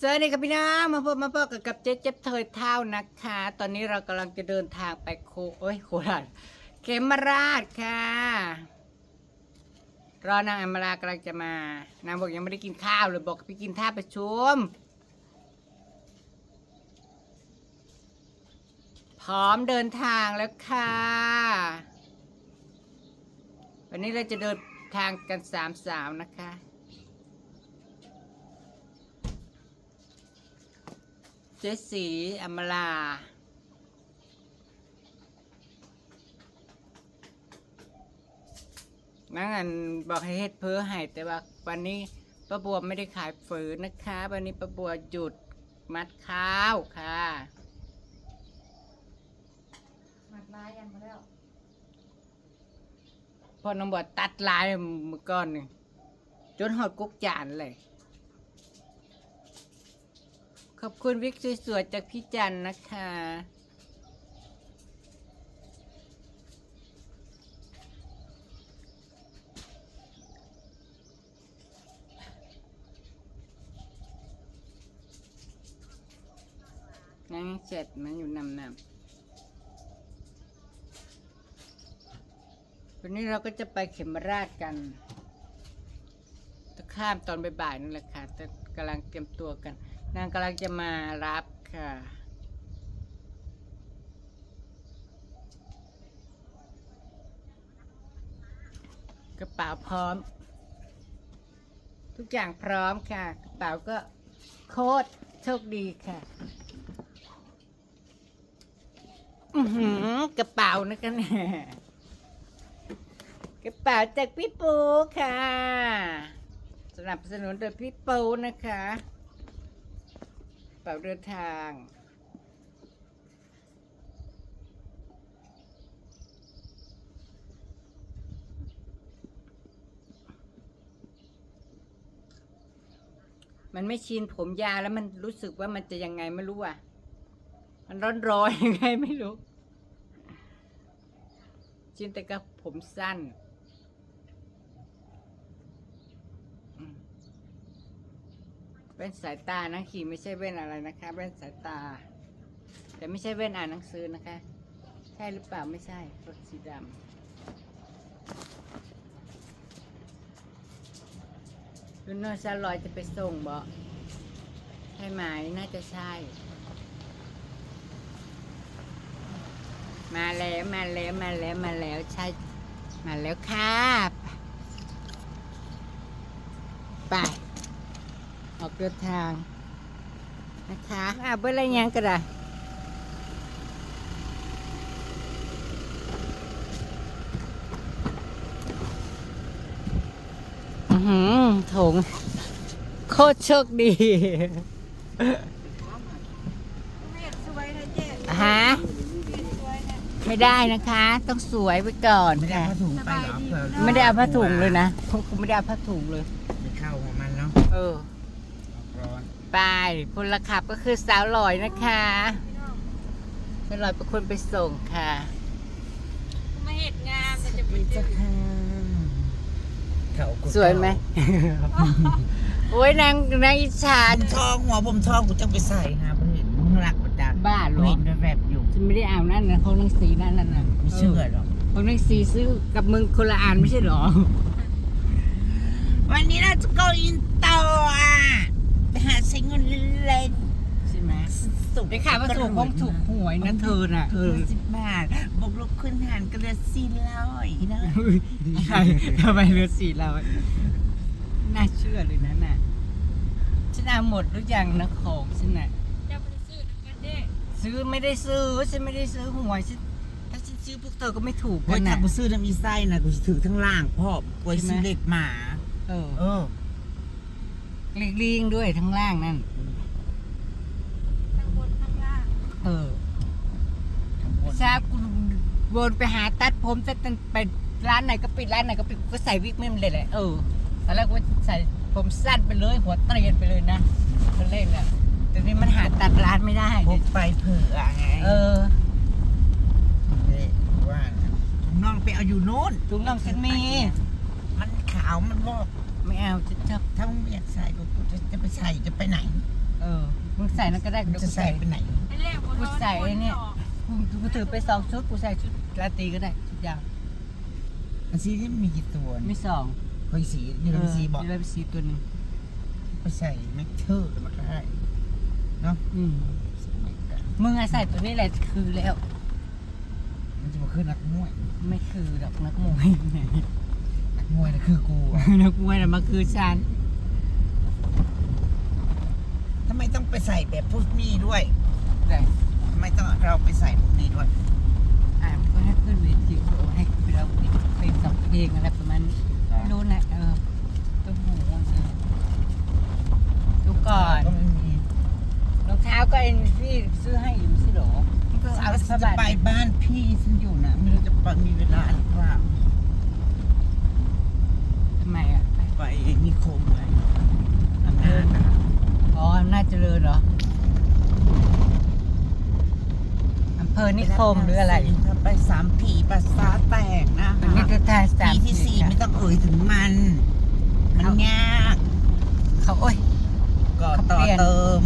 สวัสดีครับพี่น้องมาพบมาพบกับกับเจ๊เจ็บเทยเท่านะคะ ตอนนี้เรากำลังจะเดินทางไปโคโอ้ยโคราชเขมราชค่ะรอนางอมรากำลังจะมานางบอกยังไม่ได้กินข้าวเลยบอกไปกินท่าประชุมพร้อมเดินทางแล้วค่ะ วันนี้เราจะเดินทางกันสามสาวนะคะ จดสีอมลา นั่งอันบอกให้เฮ็ดเพ้อให้แต่ว่าวันนี้ป้าบัวไม่ได้ขายฝืนนะคะ วันนี้ป้าบัวหยุดมัดข้าวค่ะหมัดลายยันมาแล้วพอน้องบัวตัดลายเมื่อก่อนนี่จนหอดกุ๊กจานเลย ขอบคุณวิกสวยๆจากพี่จันนะคะ นั่งเสร็จมันอยู่นำนำวันนี้เราก็จะไปเข็มราชกันจะข้ามตอนบ่ายๆนั่นแหละค่ะแต่กำลังเตรียมตัวกัน นางกำลังจะมารับค่ะ กระเป๋าพร้อม ทุกอย่างพร้อมค่ะ กระเป๋าก็โคตรโชคดีค่ะอือหือกระเป๋านะคะเนี่ยกระเป๋าจากพี่ปูค่ะ สนับสนุนโดยพี่ปูนะคะ เป๋าเดินทาง มันไม่ชินผมยาแล้วมันรู้สึกว่ามันจะยังไงไม่รู้อะ มันร้อนร้อนๆยังไงไม่รู้ ชินแต่กับผมสั้นอืม แว่นสายตานะขี่ไม่ใช่แว่นอะไรนะคะแว่นสายตา แต่ไม่ใช่แว่นอ่านหนังสือนะคะ ใช่หรือเปล่าไม่ใช่รถสีดำคุณโนซาลอยจะไปส่งบ่ใช่ไหมน่าจะใช่ มาแล้วมาแล้วมาแล้วมาแล้วใช่ มาแล้วครับไป ออกเดินทาง นะคะอะเบอร์อะไรยังก็ได้อือหือโถงโคตรโชคดีเม็ดสวยนะเจ๊ฮะเม็ดสวยนะไม่ได้นะคะ ต้องสวยไว้ก่อนไม่ได้ค่ะผ้าถุงไปเหรอเผื่อไม่ได้เอาผ้าถุงเลยนะเขาไม่ได้เอาผ้าถุงเลยไปเข้าของมันเนาะ เออร้อน ไปพลขับก็คือสาวหลอยนะคะสาวหลอยเป็นคนไปส่งค่ะ มาเห็ดงามแต่จะไปมันเจจะอค่ะเขากูสวยไหมโอ้ยนางนางอิจฉาผมทองหัวผมทองกูจะไปใส่ฮะเพิ่งเห็นมึงหลักประดังบ้าเหรอเห็นแบบๆอยู่ฉันไม่ได้เอานั่นนะของนางสีนั่นน่ะไม่เชื่อหรอกของนางสีซื้อกับมึงคนละอันไม่ใช่เหรอ วันนี้เราจะ go in ต่ออะไป หาใช้เงินเล่นใช่ไหมสุกได้ข่าวว่าถูกคงถูกหวยนะเธอน่ะเออสิบบาทบวกลบขึ้นหารกันเลยสี่ร้อยนะใช่ทำไมเรือสีเราน่าเชื่อเลยนะน่ะฉันเอาหมดทุกอย่างนะของฉันน่ะจะไปซื้อน้ำกันเจ๊ซื้อไม่ได้ซื้อฉันไม่ได้ซื้อหวยฉันถ้าฉันซื้อพวกเธอก็ไม่ถูกโอ้กัยนถ้านะกูซื้อน้ำอีไส้นะกูจะถือทั้งล่างพ่อกูจะซื้อเด็กหมา เออเออเลีกลิงด้วยทั้งล่างนั่นทั้งบนทั้งล่างเออทราบกูวนไปหาตัดผมตัดไปร้านไหนก็ปิดร้านไหนก็ปิดกูก็ใส่วิกไม่มันเลยแหละเออตอนแรกว่าใส่ผมสั้นไปเลย หัวเตรียนไปเลยนะตอนแรกน่ะแต่นี่มันหาตัดร้านไม่ได้พกไปเผื่อไงเออนี่ว่าน้องไปเอาอยู่โน้นถุงน่องฉันมีมันขาวมันบอก ไม่เอาฉันชอบถ้ามึงไม่อยากใส่กูจะจะไปใส่จะไปไหนเออมึงใส่นั่นก็ได้มันจะใส่ไปไหนไอ้แรกกูใส่ไอ้เนี่ยกูกูถือไปสองชุดกูใส่ชุดราตรีก็ได้ชุดยาวอันซีที่มีกี่ตัวมีสองคอยสีนี่เราสีบอกมีราสีตัวหนึงไปใส่แม็กเทอร์มาก็ได้เนาะอืมมึงอะใส่ตัวนี้แหละคือแล้ว มันจะมาขึ้นนักมวย ไม่คือดอกนักมวยไหนนัก มวยนะคือกูอะนักมวยน่ะมาคือฉันทำไมต้องไปใส่แบบพวกนี้ด้วยแต่ทำไมต้องเราไปใส่พวกนี้ด้วย อ่านก็ให้ขึ้นเวทีก็ให้เราเพลงสองเพลงอะไรประมาณนี้ไม่รู้นะเออตัวหูเออดูก่อนก็ไม่มีรองเท้าก็เอ็นที่ซื้อให้อยู่สิหรอ ก็สาเอาวสจะบายไปบ้านพี่ฉันอยู่นะไม่รู้จะไปมีเวลาหรือเปล่า ทำไมอะไปนิคมไว้อำนาจนะอ๋ออำนาจเจริญเหรออำเภอนิคมหรืออะไรถ้าไปสามผีปัสสาแตกนะอันนี้จะทานสาปีมที่สี่ไม่ต้องเอ่ยถึงมัน มันยากเขาโอ้ยก็เขาต่อเปลี่ยนเติม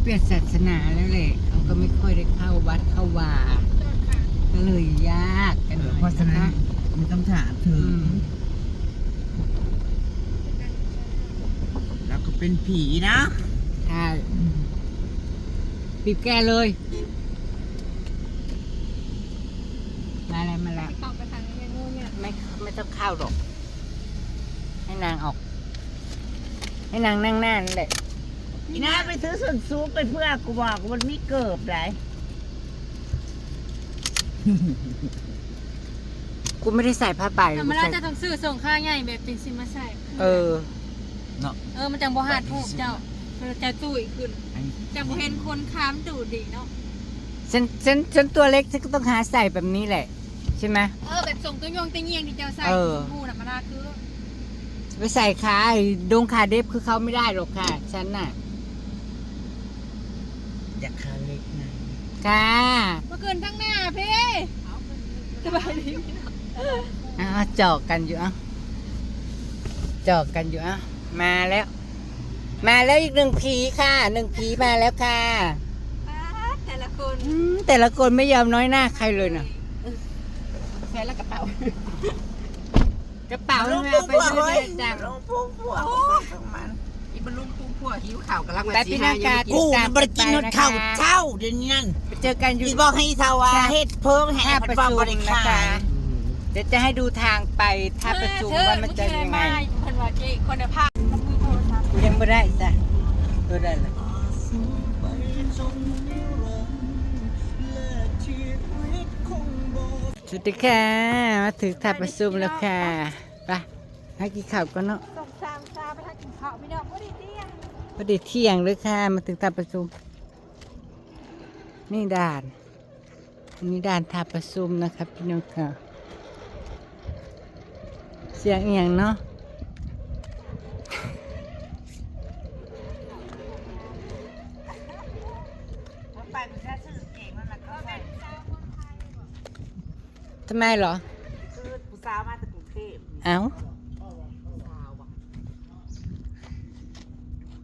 เปลี่ยนศาสนาแล้วแหละเขาก็ไม่ค่อยได้เข้าวัดเข้าวาก็เลยยากกันหน่อยเพราะฉะนั้นไม่ต้องถามถึอืง ม แล้วก็ เป็นผีนะ ใช่ปิดแกเลย มาแล้วมาแล้วเข้าไปทางเมนูเนี่ยไม่ไม่ต้องเข้าหรอก ให้นางออก ให้นางนั่งหน้านั่นแหละอีน่าไปซื้อส่วนซูปไปเพื่อกูบอกว่ามันไม่เกิบไรกูไม่ได้ใส่ผ้าใบแต่กูมันใส่น่าจะต้องซื้อส่งค่าใหญ่แบบเป็นซิมาใส่ เออ เนาะเออมันจังบ่หาดถูกเจ้าเออจะตุ้ยขึ้นจังบ่เห็นคนค้ามดูดีเนาะฉันฉันฉันตัวเล็กฉันก็ต้องหาใส่แบบนี้แหละ ใช่ไหมเออแบบส่งตัวยงตังเยียงที่เจ้าใส่เออชมพูน่ะมันน่าคือไปใส่ขาไอ้ดงขาเดฟคือเขาไม่ได้หรอกค่ะ ฉันน่ะอยากคาเล็กไงค่ะเมื่อคืนทั้งหน้าพี่สบายดีอ้าวจอกกันอยู่เอ้าจอกกันอยู่เอ้า มาแล้ว มาแล้วอีกหนึ่งผีค่ะหนึ่งผีมาแล้วค่ะป๊าดแต่ละคนอืมแต่ละคนไม่ยอมน้อยหน้าใครเลยนะใส่แล้วกระเป๋า กระเป๋าลุไม่งเอาปุ๊ไปบเยเว้อะยแยะจังลุงปุ๊บพวกของมันอีบรรลุงปุ้งพวกหิวข่าวกำลังมาแต่พี่นากากูน่ะบริกินนดข้าวเจ้าเดี๋ยวนี้นั่นไปเจอกันอยู่ อีบอกให้สาวาเฮ็ดเพิ่มให้ท่าผัปดระความชุบมรินะกาคะรเดี๋ยวจะให้ดูทางไปท่าประชุมว่ามันจะยังไง เพิ่นว่าเจ๊คนในภาคมันมีโทรศัพท์กู ยังไม่ได้จ้ะดูได้เลยสวัสดีค่ะมาถึงท่าประชุมแล้วค่ะไปให้กินข้าวกันเนาะส่งสามซาไปทางกินข้าวพี่น้องบ่ได้เตี้ยงพอดีเที่ยงเลยค่ะ มาถึงท่าประชุมนี่ด่านอันนี้ด่านท่าประชุมนะครับพี่น้องค่ะ เสียงอหย่างเนาะ ไปมันแค่ซื้อเก่งมันละก็ไป ทำไมเหรอคือผู้สาวมาจากกรุงเทพเอ้าสาวบ่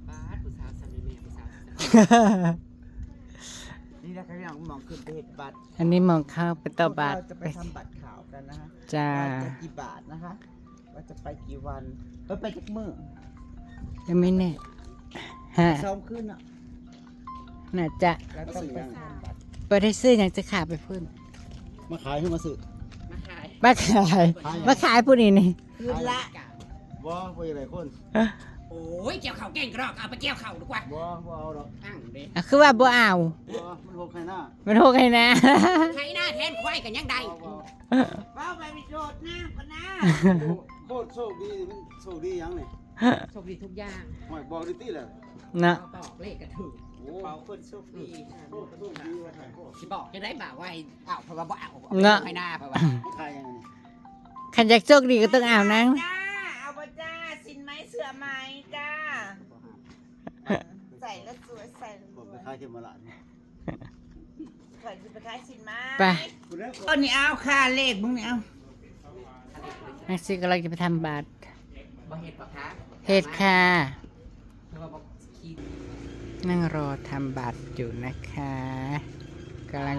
ป้าดผู้สาวสามีแม่ผู้สาวสามีนี่นะครับพี่น้องมองขึ้นไปเฮ็ดบัตรอันนี้มองเข้าไปต่อบาทพวกเราจะไปทำบัตรขาวกันนะฮะจ้าว่าจะกี่บาทนะคะ ว่าจะไปกี่วันเออไปจักมื้อยังไม่แน่ฮะซ้อมขึ้นอะน่าจะแล้วต้องไปทำบัตร ไปได้ซื้ออย่างจะขาไปพุ่นมาขายขึ้นมาซื้อ มาขายมาขายมาขายผู้นี้นี่คืนละบ่บ่อะไรคนโอ้ยเกี่ยวเข่าแกงกรอกเอาไปเกี่ยวเข่าดีกว่าบ่บ่เอาดอกอ้างเด้อะคือว่าบ่เอาบ่มันหกให้หน้ามันโทษใครนะใครหน้าแทนควายกันยังใดบ่บ่ว้าวไปมีโดดน้ำกันนะโคตรโชคดีมันโชคดีหยังนี่โชคดีทุกอย่างหอยบอกดิติแหละนะเอาบอกเลขกระถือ โอ้เป่าคนโชคดีโคตรโชคดีว่าถ่ายโคตรสิบอกจะได้บ่าวไว้เอาเพราะว่าบ่เอาเนาะให้หน้าเพราะว่าถ่ายยังไงขันอยากโชคดีก็ต้องเอานะจ้าเอาปะจ้าสินไหมเสือไหมจ้าใส่แล้วสวยใส่แล้วสบ่วไปยขายเข็มมาละนี่ใส่คือไปขายสินไหมไปคุณเด้อต้นนี้เอาค่าเลขมึงนี่เอานักซีกำลังจะไปทำบัตรบ่เห็ดปะคะเฮ็ดค่ะ เพราะว่าบ่ขี้ นั่งรอทำบัตรอยู่นะคะกำลัง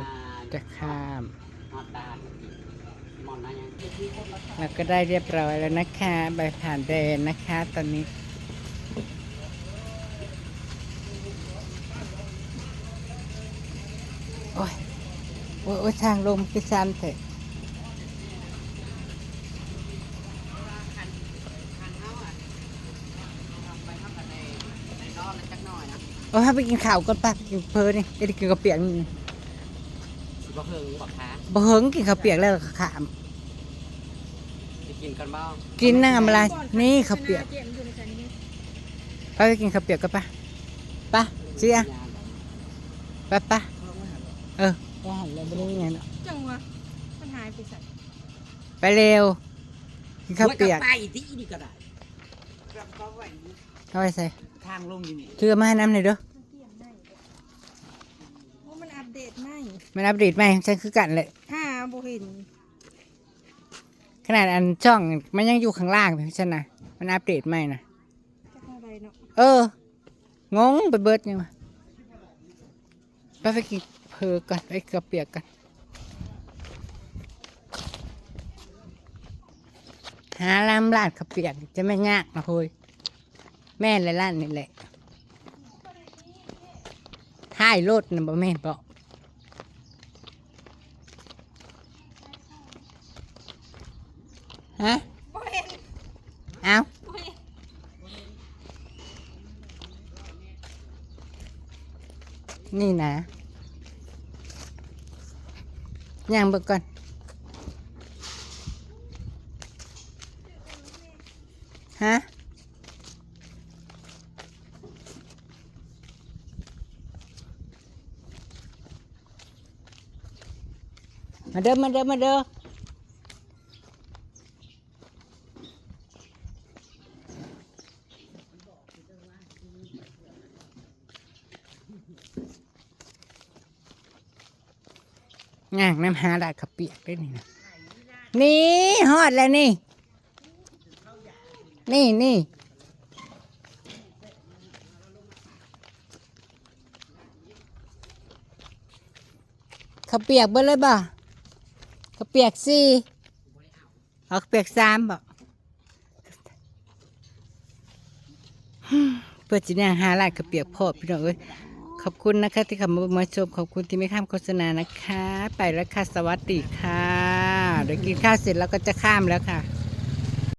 จะข้ามเราก็ได้เรียบร้อยแล้วนะคะใบผ่านแดนนะคะ ตอนนี้ โอ้ยโอ้ยทางลมคือชันเถอะรอแล้วจักหน่อยนะ โอ้ยไปกินข้าวก่อนปะกินเพลินนี่ได้กินกระเปียกนี่สิบ่เฮิงบ่คะบ่เฮิงกินข้าวเปียกแล้วก็ขามไปกินกันบ้างกินนั่งทำอะไรนี่ข้าวเปียกเกมอยู่ในใจนี้ไปไปกินข้าวเปียกกันปะปะเสียปะปะเออไปหันเลยไม่ได้ยังไงเนาะจังวะมันหายไปใส่ไปเร็วกินข้าวเปียกไปที่นี่ก็ได้เข้าไปใส่ ทางลงอยู่นี่เชื่อมาให้น้ำหน่อยเด้อโอ้มันอัปเดตไหมมันอัปเดตไหมฉันคือกันเลยห้าบ่เห็นขนาดอันช่องมันยังอยู่ข้างล่างพี่ฉันนะมันอัปเดตไหมนะจะอะไรเนาะเออ งงไปเบิดยังวะไปไปกินเพอก่อนไปกระเปียกกันหาลำลาดกระเปียกจะไม่ยากนะคุย แม่เลยล้านนี่แหละท้ายรถนะบ่แม่นบอกฮะบ่เห็นเอานนี่นะย่างเบิกก่อน เด้อมาเด้อมาเด้อย่างน้ำหาดาดขับเปียกได้นี่นะนี่ฮอดแล้วนี่ นี่นี่ขับเปียกเบิดเลยบ่ กระเปียกสี่เอากระเปียกสามบ่เพื่อจีนางหาลาดกระเปียกพอพี่น้องเอ้ยขอบคุณนะคะ ที่เข้ามามาชมขอบคุณที่ไม่ข้ามโฆษณานะคะ ไปแล้วค่ะสวัสดีค่ะเดี๋ยวกินข้าวเสร็จแล้วก็จะข้ามแล้วค่ะ